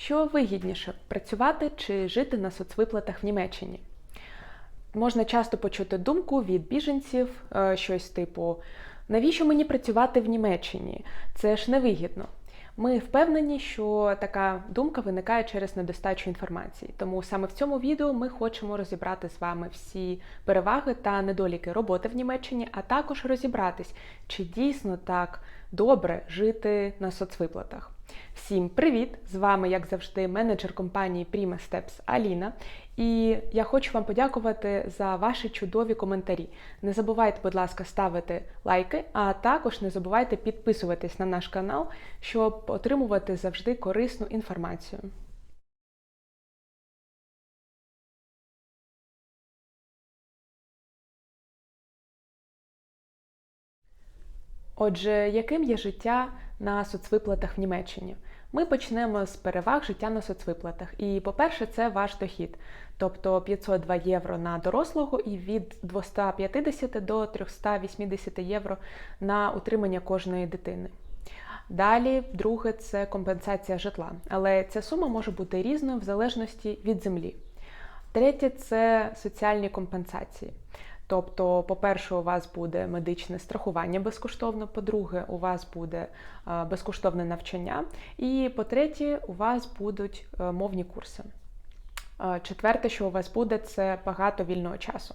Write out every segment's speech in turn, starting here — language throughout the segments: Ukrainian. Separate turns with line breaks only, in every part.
Що вигідніше працювати чи жити на соцвиплатах в Німеччині? Можна часто почути думку від біженців, е, щось типу: навіщо мені працювати в Німеччині? Це ж невигідно. Ми впевнені, що така думка виникає через недостачу інформації. Тому саме в цьому відео ми хочемо розібрати з вами всі переваги та недоліки роботи в Німеччині, а також розібратись, чи дійсно так добре жити на соцвиплатах. Всім привіт! З вами, як завжди, менеджер компанії Prima Steps Аліна. І я хочу вам подякувати за ваші чудові коментарі. Не забувайте, будь ласка, ставити лайки, а також не забувайте підписуватись на наш канал, щоб отримувати завжди корисну інформацію. Отже, яким є життя на соцвиплатах в Німеччині? Ми почнемо з переваг життя на соцвиплатах. І, по-перше, це ваш дохід, тобто 502 євро на дорослого і від 250 до 380 євро на утримання кожної дитини. Далі, друге, це компенсація житла, але ця сума може бути різною в залежності від землі. Третє це соціальні компенсації. Тобто, по-перше, у вас буде медичне страхування безкоштовно, по-друге, у вас буде безкоштовне навчання, і по-третє, у вас будуть е, мовні курси. Четверте, що у вас буде, це багато вільного часу.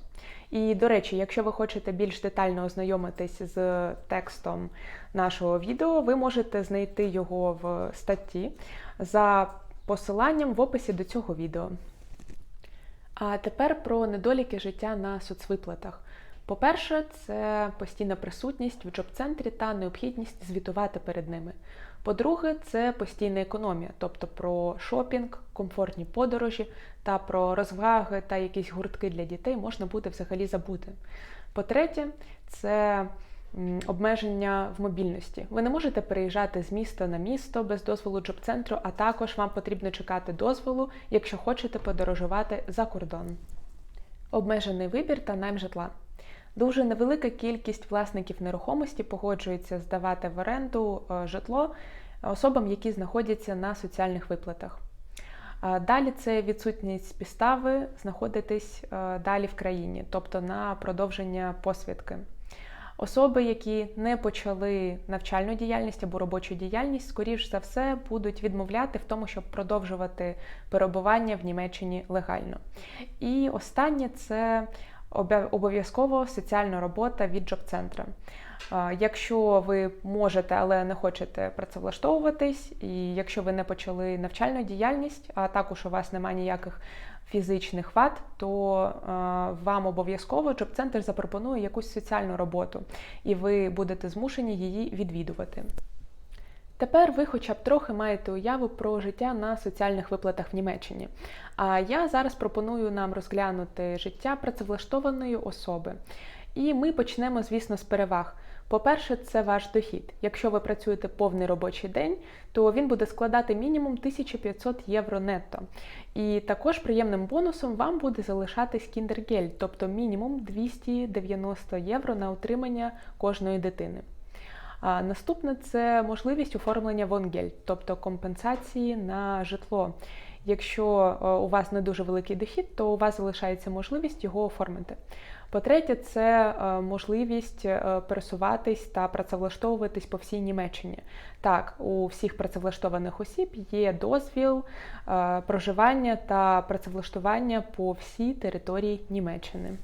І, до речі, якщо ви хочете більш детально ознайомитись з текстом нашого відео, ви можете знайти його в статті за посиланням в описі до цього відео. А тепер про недоліки життя на соцвиплатах. По-перше, це постійна присутність в джоб-центрі та необхідність звітувати перед ними. По-друге, це постійна економія, тобто про шопінг, комфортні подорожі та про розваги та якісь гуртки для дітей можна буде взагалі забути. По-третє, це обмеження в мобільності. Ви не можете переїжджати з міста на місто без дозволу джоб-центру, а також вам потрібно чекати дозволу, якщо хочете подорожувати за кордон. Обмежений вибір та найм житла. Дуже невелика кількість власників нерухомості погоджується здавати в оренду е, житло особам, які знаходяться на соціальних виплатах. Далі це відсутність підстави знаходитись е, далі в країні, тобто на продовження посвідки. Особи, які не почали навчальну діяльність або робочу діяльність, скоріш за все будуть відмовляти в тому, щоб продовжувати перебування в Німеччині легально. І останнє це обов'язково соціальна робота від джоб-центра. Якщо ви можете, але не хочете працевлаштовуватись, і якщо ви не почали навчальну діяльність, а також у вас немає ніяких фізичних вад, то вам обов'язково джоб-центр запропонує якусь соціальну роботу, і ви будете змушені її відвідувати. Тепер ви хоча б трохи маєте уяву про життя на соціальних виплатах в Німеччині. А я зараз пропоную нам розглянути життя працевлаштованої особи. І ми почнемо, звісно, з переваг. По-перше, це ваш дохід. Якщо ви працюєте повний робочий день, то він буде складати мінімум 1500 євро нетто. І також приємним бонусом вам буде залишатись кіндергель, тобто мінімум 290 євро на утримання кожної дитини. Наступне це можливість оформлення вонгель, тобто компенсації на житло. Якщо е, у вас не дуже великий дохід, то у вас залишається можливість його оформити. По-третє, це е, можливість е, пересуватись та працевлаштовуватись по всій Німеччині. Так, у всіх працевлаштованих осіб є дозвіл проживання та працевлаштування по всій території Німеччини.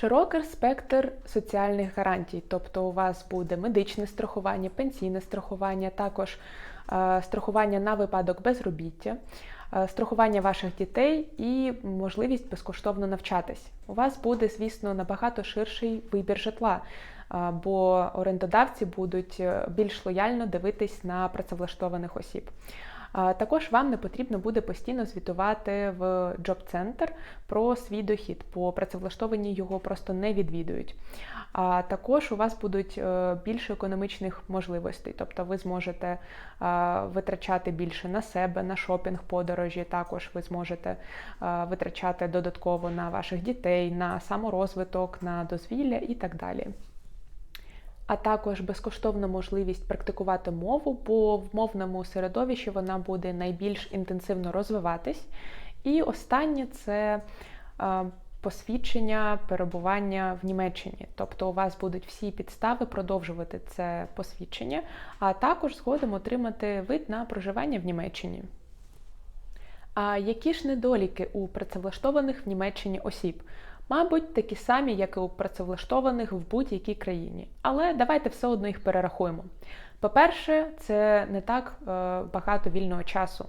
Широкий спектр соціальних гарантій, тобто у вас буде медичне страхування, пенсійне страхування, також е, страхування на випадок безробіття, е, страхування ваших дітей і можливість безкоштовно навчатись. У вас буде, звісно, набагато ширший вибір житла, е, бо орендодавці будуть більш лояльно дивитись на працевлаштованих осіб. Також вам не потрібно буде постійно звітувати в джоб-центр про свій дохід, бо працевлаштовані його просто не відвідують. А також у вас будуть е, більше економічних можливостей, тобто ви зможете витрачати більше на себе, на шопінг, подорожі. Також ви зможете витрачати додатково на ваших дітей, на саморозвиток, на дозвілля і так далі. А також безкоштовна можливість практикувати мову, бо в мовному середовищі вона буде найбільш інтенсивно розвиватись. І останнє це посвідчення перебування в Німеччині. Тобто у вас будуть всі підстави продовжувати це посвідчення, а також згодом отримати вид на проживання в Німеччині. А які ж недоліки у працевлаштованих в Німеччині осіб? Мабуть, такі самі, як і у працевлаштованих в будь-якій країні. Але давайте все одно їх перерахуємо. По-перше, це не так е, багато вільного часу.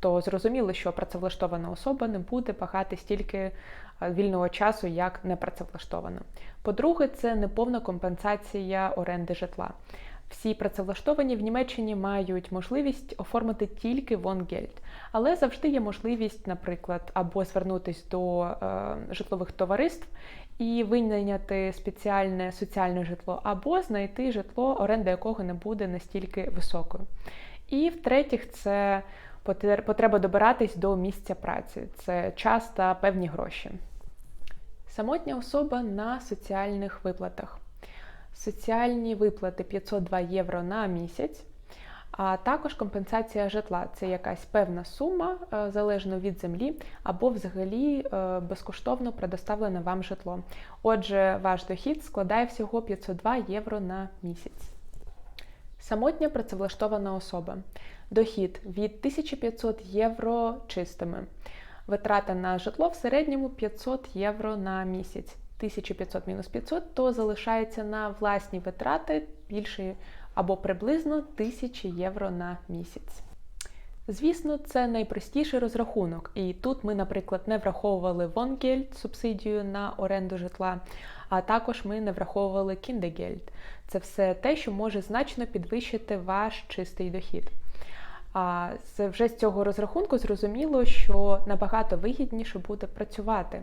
То зрозуміло, що працевлаштована особа не буде багати стільки е, вільного часу, як непрацевлаштована. По-друге, це неповна компенсація оренди житла. Всі працевлаштовані в Німеччині мають можливість оформити тільки вонгельд, але завжди є можливість, наприклад, або звернутися до е, житлових товариств і винайняти спеціальне соціальне житло, або знайти житло, оренда якого не буде настільки високою. І в-третіх, це потреба добиратись до місця праці, це час та певні гроші. Самотня особа на соціальних виплатах соціальні виплати 502 євро на місяць, а також компенсація житла це якась певна сума, е, залежно від землі, або взагалі е, безкоштовно предоставлене вам житло. Отже, ваш дохід складає всього 502 євро на місяць. Самотня працевлаштована особа. Дохід від 1500 євро чистими. Витрата на житло в середньому 500 євро на місяць. 1500 мінус 500, то залишається на власні витрати більше або приблизно 1000 євро на місяць. Звісно, це найпростіший розрахунок, і тут ми, наприклад, не враховували Вонгельд, субсидію на оренду житла, а також ми не враховували Кіндегельд. Це все те, що може значно підвищити ваш чистий дохід. А вже з цього розрахунку зрозуміло, що набагато вигідніше буде працювати.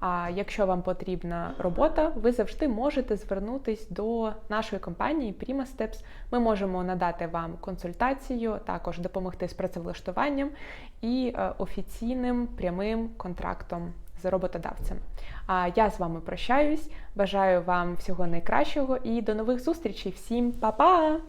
А якщо вам потрібна робота, ви завжди можете звернутись до нашої компанії Prima Steps. Ми можемо надати вам консультацію, також допомогти з працевлаштуванням і е, офіційним прямим контрактом з роботодавцем. А я з вами прощаюсь. Бажаю вам всього найкращого і до нових зустрічей. Всім па-па!